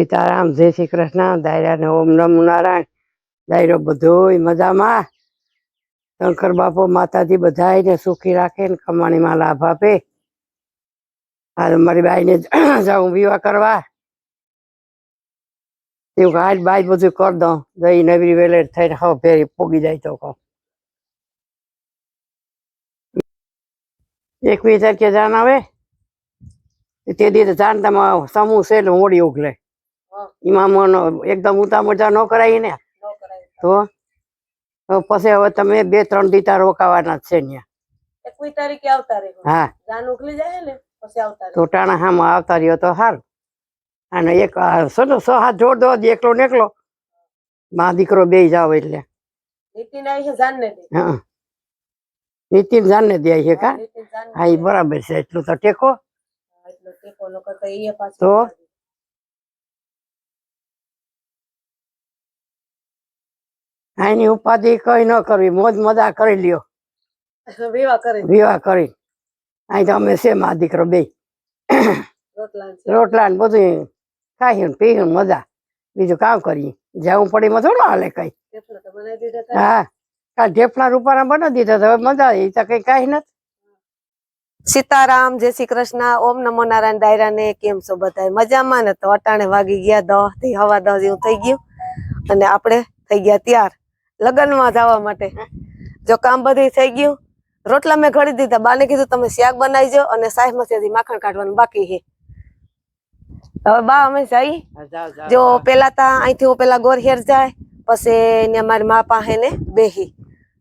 સીતારામ, જય શ્રી કૃષ્ણ દાયરાને ઓમ નમો નારાયણ. દાયરો બધોય મજામાં. શંકર બાપો માતાજી બધાને સુખી રાખે ને કમાણીમાં લાભ આપે. હાલ મારી બાઈને જાઉં વિવાહ કરવા. એવું હાલ બાઈ બધું કરી દઉં. દઈ નવરી વેલે થઈને હવે ફેરી પોગી જાય તો કહું. એકવીસ તારીખે જાન આવે? તે દિવસે જાન તમારો સમૂહ છે ને હોળી ઉગલે. એમાં મનો એકદમ ઉતા મજા ન કરાય ને તો? પછી હવે તમે બે ત્રણ દીતા રોકાવાના છે ત્યાં તારીખે આવતા રહી. હા. જાન ઉકલી જાય ને પછી આવતા રહે. તો ટાણા હામાં આવતા રહ્યો તો હાલ. અને એક શું સો હાથ જોડ દો એકલો ને એકલો માં દીકરો બે જાવ એટલે. નીતિન આવી જાન ને હા. નીતિન જાનને દે છે કા? હા એ બરાબર છે એટલું તો ટેકો. ન તો? આ એની ઉપાધિ કઈ ન કરવી મોજ મજા કરી લ્યો. વિવાહ કરી. વિવાહ કરી. અહીં તો અમે છે મા દીકરો બે રોટલા ને બધું ખાઈ પીયું મજા. બીજું કામ કરીએ. જવું પડી માં થોડું હાલે કઈ. થેપલા તો બનાવી દીધા હતા હા. કાલ ઢેફલા રૂપારા બનાવી દીધા તો. હવે મજા આવી. એ તો કઈ કઈ નથી. સીતારામ જય શ્રી કૃષ્ણ. ઓમ નમો નારાયણ દાયરા ને કેમ છો બધા મજામાં ને? તો અટાણે વાગી ગયા દહથી હવા દહ જેવું થઈ ગયું. અને આપણે થઈ ગયા તૈયાર. લગ્નમાં જવા માટે. જો કામ બધું થઈ ગયું રોટલા મેં ઘડી દીધા. બાને કીધું તમે શાક બનાવીજો અને સાહેબ મસેથી માખણ કાઢવાનું બાકી છે. હવે બા અમે જઈ. જો પેલા તા અહીંથી હું પેલા ગોરહેર જાય પછી ને મારી મા પાસે ને બેહી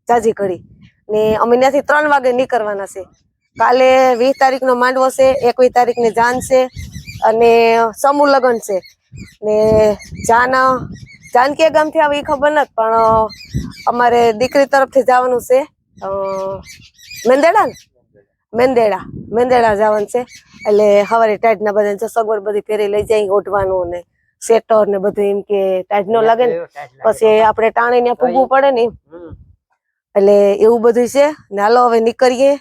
જાજી ઘડી ને અમે ત્યાંથી ત્રણ વાગે નીકળવાના છે. કાલે વીસ તારીખ નો માંડવો છે એકવીસ તારીખ ને જાન છે અને સમૂહ લગ્ન છે. ને જાન જાન કે ગામથી આવી ખબર નથી પણ અમારે દીકરી તરફથી જવાનું છે. મેંદેડા ને? મેંદેડા. મેંદેડા જવાનું છે. એટલે સવારે ટાઈટ ના બધા સગવડ બધી ફેરી લઈ જાય ઓઢવાનું ને સેટર ને બધું એમ કે ટાઈટ નો લાગે ને પછી આપણે ટાણે ને પૂગવું પડે ને એટલે એવું બધું છે. ને હાલો હવે નીકળીએ.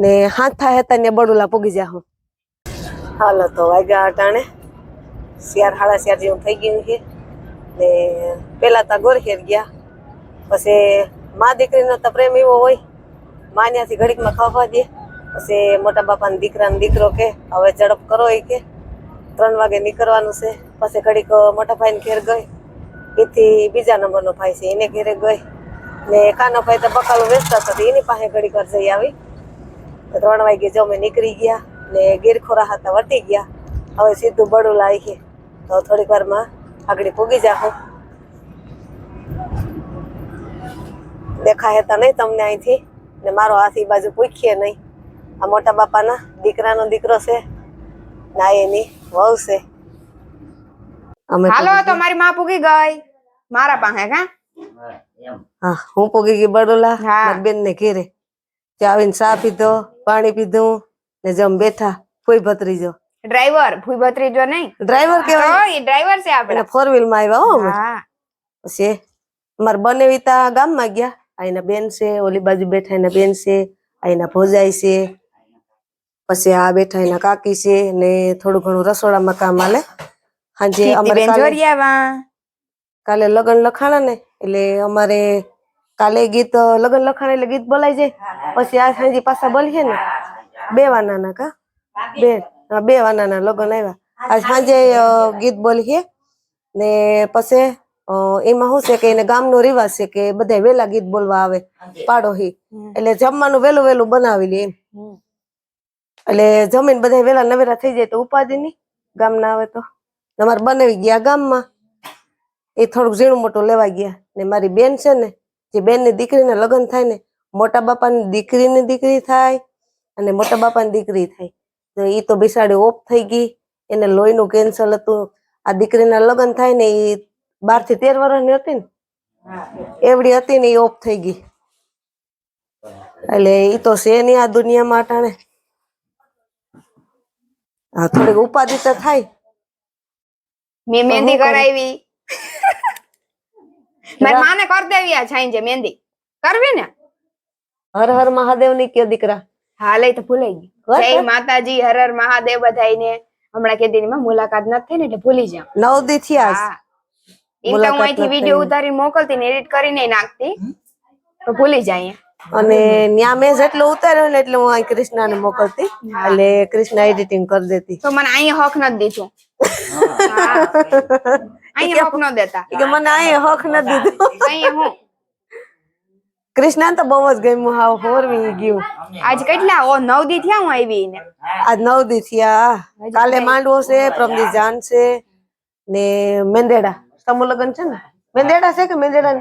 ને હાથ થાય હતા ને બડુલા પૂગી જા હું. હાલો તો વાગ્યા ટાણે શિયાર હાડા શિયાર જેવું થઈ ગયું છે. ને પેલા તા ગોરખેર ગયા. પછી મા દીકરીનો તો પ્રેમ એવો હોય, માન્યાથી ઘડીકમાં ખાવા દે. પછી મોટા બાપાને દીકરાને દીકરો કે, હવે ઝડપ કરો એ કે. ત્રણ વાગે નીકળવાનું છે, પછી ઘડીક મોટા ભાઈને ઘેર ગઈ. એથી બીજા નંબરનો ભાઈ છે, એને ઘેરે ગઈ. ને કાનો ભાઈ તો બકાલું વેચતા હતા એની પાસે ઘડીક વાર જઈ આવી ત્રણ વાગે જો અમે નીકળી ગયા ને ગીરખોરા હતા વટી ગયા. હવે સીધું બડું લાવી તો થોડીક વારમાં આગળ પૂગી જાહું. દેખાય તો નહીં તમને અહીંથી ને મારો હાથ બાજુ પૂછીએ નહીં. આ મોટા બાપાના દીકરાનો દીકરો છે ના એની વહુ છે. અમે હાલો તો મારી માં પૂગી ગઈ. મારા પાસે કા હા હું પૂગી ગઈ બડોલા. મારી બેન ને ઘેરે. ત્યાં આવીને ચા પીધો પાણી પીધું ને જમ બેઠા કોઈ ભત્રીજો. ડ્રાઈવર ભૂઈ ભત્રીજો નહીં? ડ્રાઈવર કેવાય ઈ ડ્રાઈવર છે આપણે ફોર વ્હીલમાં આવ્યા હો હા. પછી અમારે બને વિતા ગામમાં ગયા. આઈના બેન છે ઓલી બાજુ બેઠા એના બેન છે આઈના ભોજાઈ છે. પછી આ બેઠા એના કાકી છે ને થોડું ઘણું રસોડામાં કામ હાલે. હાજે અમારે કાલે લગન લખાણા ને એટલે અમારે કાલે ગીત લગન લખાણ એટલે ગીત બોલાઈ જાય. પછી આ સાંજે પાછા બોલીએ ને. બે વાનાના કા? બે. બે વાનાના લગ્ન આવ્યા. આજ સાંજે ગીત બોલીએ ને પછી એમાં શું છે કે એને ગામનો રિવાજ છે કે બધા વેલા ગીત બોલવા આવે પાડોહી. એટલે જમવાનું વેલું વેલું બનાવી લે એમ. એટલે જમીન બધા વેલા નવેરા થઈ જાય તો ઉપાધિ ની ગામના આવે તો. અમારે બનાવી ગયા ગામમાં. એ થોડુંક ઝીણું મોટું લેવા ગયા ને મારી બેન છે ને જે બેનની દીકરીને લગ્ન થાય ને મોટા બાપાની દીકરીની દીકરી થાય અને મોટા બાપાની દીકરી થાય. એ તો બિસાડી ઓફ થઈ ગઈ. એને લોહીનું કેન્સર હતું. આ દીકરીના લગ્ન થાય ને એ બારથી તેર વર્ષની હતી ને. એવડી હતી ને એ ઓફ થઈ ગઈ. એટલે એ તો છે નહીં આ દુનિયામાં અટાણે. હા થોડીક ઉપાધિ તો થાય. મેં મહેંદી કરાવી. મારી માને કર દેવી આ છાંજે મહેંદી. કરવી ને? હર હર મહાદેવની કે દીકરા હાલે તો ભૂલાઈ ગઈ. જય માતાજી હર હર મહાદેવ બધાઈને હમણાં કેદીનીમાં મુલાકાત નથી થઈ ને એટલે ભૂલી જાઉં નવ દી થયા જ. તો હું અહીંથી વીડિયો ઉતારી ઉતારીને મોકલતી ને એડિટ કરીને નાખતી. તો ભૂલી જાય અને ત્યાં મેં જેટલો ઉતાર્યો ને એટલે હું અહીં કૃષ્ણને મોકલતી. એટલે કૃષ્ણા એડિટિંગ કરી દેતી. તો મને અહીંયા હક નથી દીધું. અહીંયા હક ન દેતા. કે મને અહીં હક નથી દીધું. અહીંયા હું કૃષ્ણા તો બહુ જ ગમ્યું. હાવ હોરવી ગયું. આજ કેટલા? ઓ નવ દી થયા હું આવી ને આજ નવ દી થયા. કાલે માંડવો છે પ્રમદી જાન છે ને મેંદેડા. સમૂહ લગ્ન છે ને? મેંદેડા છે કે મેંદેડા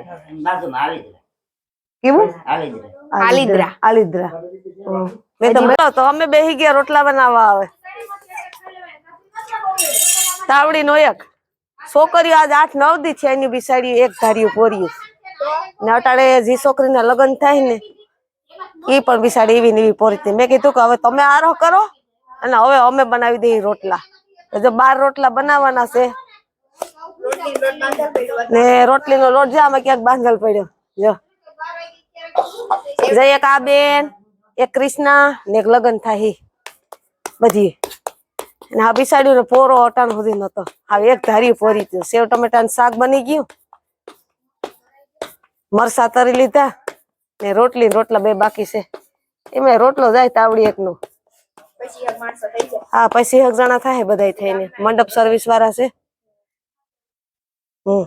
કેવું? આલિદ્રા. આલિદ્રા. મેં તો તો અમે બેહી ગયા રોટલા બનાવવા આવે. તાવડી નો એક. છોકરીઓ આજ આઠ નવ દી છે એની બિસાડી એક ધાર્યું પોર્યું ને અટાડે જે છોકરીના લગ્ન થાય ને એ પણ બિસાડી એવી ને એવી પોરી મેં કીધું કે હવે તમે આરો કરો અને હવે અમે બનાવી દઈએ રોટલા. જો બાર રોટલા બનાવવાના છે ને રોટલી નો લોટ જા ક્યાંક બાંધલ પડ્યો. જો. જય એક આ બેન, એક કૃષ્ણા ને એક લગ્ન થાય બધી. અને આ બિસાડ્યું ને પોરો અટાણ સુધી નતો હવે એક ધારી પોરી થયું. સેવ ટમેટા શાક બની ગયું. મરસા તરી લીધા. ને રોટલી રોટલા બે બાકી છે. એમાં રોટલો જાય તાવડી એક નો હા, પછી એક જણા થાય બધા થઈને. મંડપ સર્વિસ વાળા છે. હમ.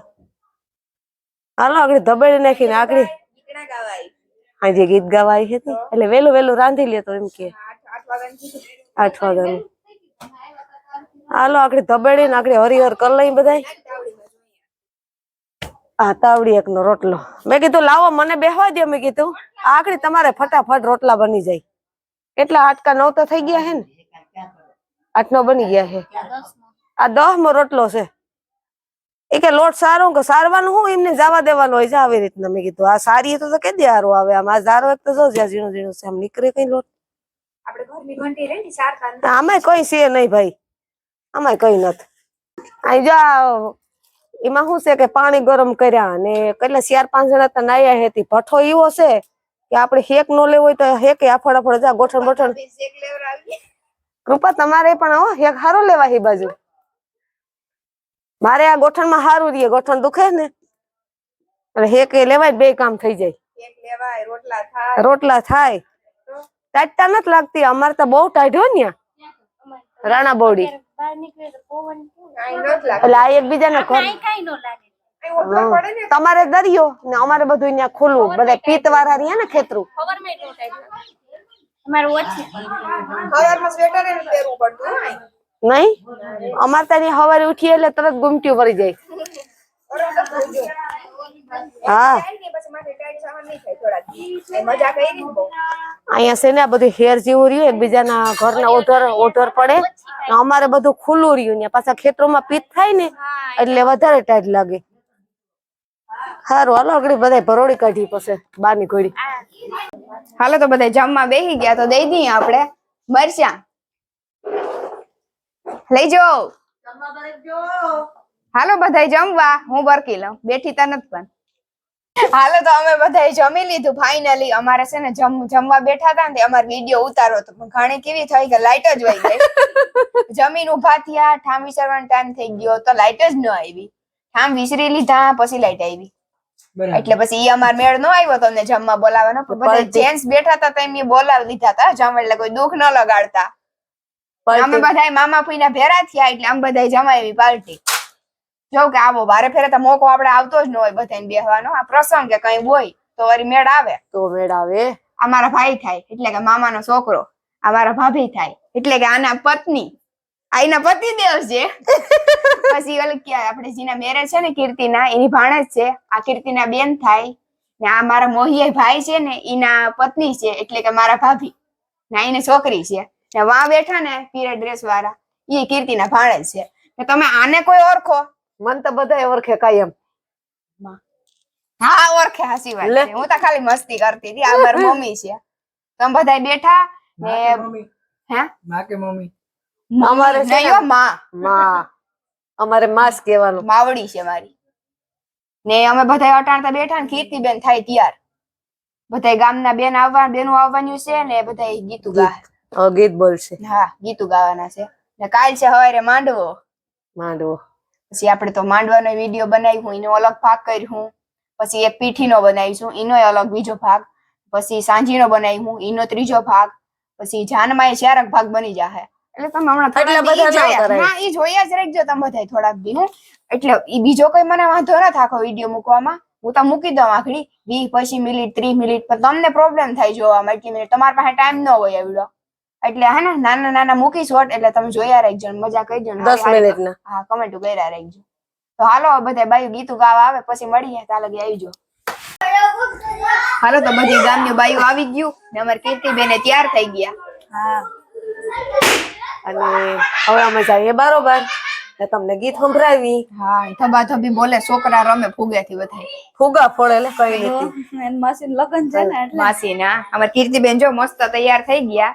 હાલો, આગળ ધબેડી નાખીને આગળ. આજે ગીત ગાવા આવી હતી એટલે વેલું વેલું રાંધી લેતો એમ કે. આઠ વાગ્યાનું. હાલો, આગળ ધબેડી ને આગળ હરિહર કરી લઈ બધાય. હા તાવડી એક નો રોટલો. મેં કીધું લાવો મને બેહવા દો મેં કીધું આખડી તમારે ફટાફટ રોટલા બની જાય. કેટલા આટકા નવ તો થઈ ગયા હે ને? આઠ નો બની ગયા છે આ દહ મો રોટલો છે. એ કે લોટ સારો કે સારવાનું હું? એમને જવા દેવાનું હોય છે આવી રીતના. મેં કીધું આ સારી તો કે દે હારો આવે? આમ આ ઝારો એક તો જો જ્યાં ઝીણો ઝીણો છે આમ નીકળે કઈ લોટ? આમાંય કઈ છે નહીં ભાઈ. આમાંય કઈ નથી. અહીં જો આ એમાં શું છે કે પાણી ગરમ કર્યા અને કેટલા ચાર પાંચ જણા તો નાયા હતી. ભઠ્ઠો એવો છે કે આપણે હેક નો લેવો હોય તો હેકે આફડ આફડ જા ગોઠણ ગોઠણ. કૃપા તમારે પણ હો હેક હારો લેવા એ બાજુ. મારે આ ગોઠણમાં હારું રહીએ ગોઠણ દુખે ને. એટલે હેક લેવાય બે કામ થઈ જાય. લેવાય રોટલા થાય. રોટલા થાય. ટાટતા નથી લાગતી અમારે તો બહુ ટાઢ્યો ને. રાણા બોડી. એટલે આ એકબીજાના તમારે દરિયો ને અમારે બધું ત્યાં ખુલ્લું બધા પિત્ત વાળા રહ્યા ને ખેતરું. નહીં? અમારે ત્યાં સવારે ઉઠીએ એટલે તરત ગુમટીઓ ભરી જાય. હા. પછી માથે ટાઈટ સહન નહીં થાય થોડા દી. એ મજા કરી ને બહુ અહીંયા છે ને બધું હેર જેવું રહ્યું એકબીજાના ઘરના ઓઢર ઓઢર પડે. અમારે બધું ખુલ્લું રહ્યું ને પાછા ખેતરોમાં પીત થાય ને એટલે વધારે ટાઈટ લાગે. સારું હાલો આગળ બધા ભરોડી કાઢી પછી બારની ઘોડી. હાલો તો બધા જમવા બેસી ગયા તો દઈ દઈએ આપણે. મરચા. લઈ જાઓ. હાલો બધા જમવા. હું બરકી લઉં. બેઠી તા નથી પણ. હાલો તો અમે બધા જમી લીધું. ફાઇનલી અમારે છે ને જમ જમવા બેઠા હતા ને અમારે વીડિયો ઉતારો તો પણ ઘણી કેવી થઈ કે લાઈટ જ વહી ગઈ. જમીન ઊભા થયા. ઠામ વિસરવાનો ટાઈમ થઈ ગયો તો લાઈટ જ ન આવી. ઠામ વિસરી લીધા પછી લાઈટ આવી. એટલે પછી ઈ અમાર મેળ નો આવ્યો તમને જમવા બોલાવવાનો. બધા જેન્ટ્સ બેઠા હતા તેમ એ બોલાવી લીધા હતા જમ એટલે કોઈ દુઃખ ન લગાડતા. અમે બધા મામા ફૂઈના ભેરા થયા એટલે આમ બધા જમાવી પાર્ટી. જો કે આવો બારે ફેરે તો મોકો આપણે આવતો જ ન હોય બધાને બેહવાનો. આ પ્રસંગ કે કઈ હોય તો વળી મેળ આવે. તો મેળાવે આ મારા ભાઈ થાય એટલે કે મામાનો છોકરો. આ મારા ભાભી થાય એટલે કે આના પત્ની. આ એના પતિ દેવ છે. પછી ઓલી કે આપણે જેના મેરેજ છે ને કીર્તિના એની ભાણેજ છે. આ કીર્તિના બેન થાય ને આ મારા મોહિયા ભાઈ છે ને એના પત્ની છે એટલે કે મારા ભાભી. ને એને છોકરી છે. ને વા બેઠા ને પીરે ડ્રેસ વાળા એ કીર્તિના ભાણેજ છે. તમે આને કોઈ ઓળખો? મન તો બધા ઓળખે કાયમ હા ઓળખે હાસી વાત છે. હું તો ખાલી મસ્તી કરતી હતી. આ મારી મમ્મી છે. તમે બધા બેઠા ને હે? માં કે મમ્મી? અમારે નહીં માં. માં. અમારે માસ કહેવાનું. માવડી છે મારી. ને અમે બધા અટાણતા બેઠા ને કીર્તિ બેન થાય તૈયાર. બધા ગામના બેન આવવા બેનો આવવાનું છે ને બધા ગીતું ગા ગીત બોલશે. હા ગીતું ગાવાના છે. ને કાલ છે સવારે માંડવો. માંડવો. પછી આપણે તો માંડવાનો વીડિયો બનાવ્યું એનો અલગ ભાગ કર્યું પછી એક પીઠીનો બનાવીશું એનો અલગ બીજો ભાગ પછી સાંજીનો બનાવ્યું એનો ત્રીજો ભાગ પછી જાનમાં એ ચારક ભાગ બની જાહે. એટલે તમે હમણાં થોડા બધા. હા ઈ જોયા જ રાખજો તમે બધા થોડાક દી હું. એટલે ઈ બીજો કોઈ મને વાંધો ન થાકો વીડિયો મૂકવામાં. હું તો મૂકી દઉં આખડી વીસ પછી મિનિટ ત્રીસ મિનિટ પણ તમને પ્રોબ્લેમ થાય જોવામાં. એટલી મિનિટ તમારી પાસે ટાઈમ ન હોય એવડો એટલે હે ને નાના નાના મૂકી શોર્ટ એટલે તમે જોયા રાખજો મજા કરજો ને. દસ મિનિટના હા કમેન્ટ કર્યા રાખજો. તો હાલો બધા બાયું ગીતું ગાવા આવે પછી મળીએ ત્યાં લગી આવજો. હાલો તો બધી ગામની બાયું આવી ગયું ને અમારી કીર્તિબેને તૈયાર થઈ ગયા. અને હવે અમે જઈએ બરોબર તમને ગીત સંભળાવી. હા થબા થબી બોલે છોકરા રમે ફુગેથી બધા ફુગા ફોડે એટલે કઈ નથી માસી ના અમારી કીર્તિબેન જો મસ્ત તૈયાર થઈ ગયા.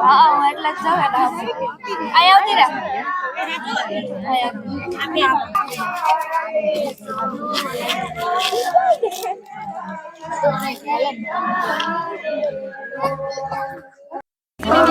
Oo, wait lang sa kanya. Ayaw nila. Ayaw. Kami ako. Oh,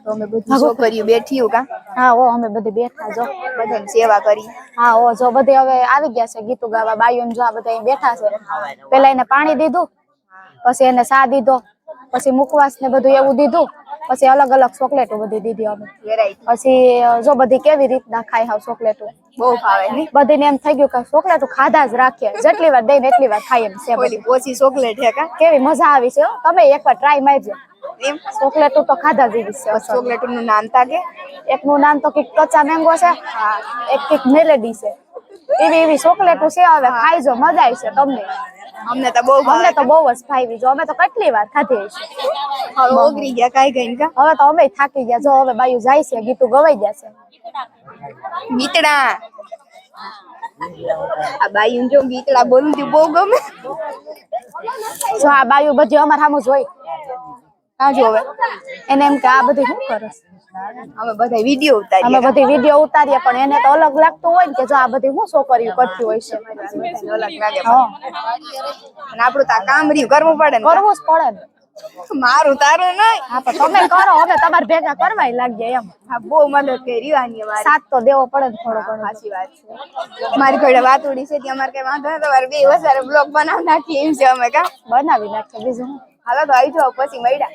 તો અમે બધી છોકરીઓ બેઠી કા? હા ઓ અમે બધી બેઠા જો. બધાની સેવા કરી. હા ઓ જો બધી હવે આવી ગયા છે ગીતું ગાવા. બાયુન જો આ બધા બેઠા છે. પેલા એને પાણી દીધું પછી એને સા દીધો પછી મુકવાસ ને બધું એવું દીધું. પછી અલગ અલગ ચોકલેટો બધી દીધી અમે. પછી જો બધી કેવી રીતના ખાઈ હાવ ચોકલેટો? બહુ ભાવે બધીને એમ થઈ ગયું કે ચોકલેટો ખાધા જ રાખીએ. જેટલી વાર દઈને એટલી વાર ખાઈ એમ છે. ઓલી ચોકલેટ હે કા? કેવી મજા આવી છે હો. તમે એકવાર ટ્રાય મારજો. એમ? ચોકલેટો તો ખાધા જેવી છે ચોકલેટો નું નામ તા કે એકનું નામ તો કંઈક કચ્ચા મેંગો છે. એક કંઈક મેલેડી છે. એવી એવી ચોકલેટો છે હવે ખાઈજો મજા આવશે તમને. અમને તો બહુ અમને તો બહુ જ ભાવી જો અમે તો કેટલી વાર ખાધી હશે. હવે ઓગરી ગયા કાઈ ગઈ કા? હવે તો અમે થાકી ગયા. જો હવે બાયું જાય છે ગીતું ગવાઈ ગયા છે. ગીતડા. આ બાયું જો ગીતડા બોલતી બહુ ગમે. જો આ બાયુ બધી અમાર સામે જોઈ કાં જોવે એને એમ કે આ બધી શું કરે અમે બધા વીડિયો અમે ઉતારીએ બધી વીડિયો ઉતારીએ પણ એને તો અલગ લાગતું હોય ને કે જો આ બધી શું છોકરીઓ કરતી હોય છે? અલગ લાગે અને આપણું તો આ કામ રહ્યું કરવું પડે કરવું જ પડે મારું તારું નહીં હા પણ તમે કરો હવે તમારે ભેગા કરવાય લાગ્યા એમ. હા બહુ મદદ કરી આની અમારી. સાથ તો દેવો પડે થોડો ઘણો. સાચી વાત છે. મારી ઘરે વાતુડી છે ત્યાં અમારે કઈ વાંધો નથી તમારે બે વધારે બ્લોગ બનાવી નાખીએ એમ છે અમે કા? બનાવી નાખીએ બીજું હાલો તો આવી જાઓ પછી મળ્યા.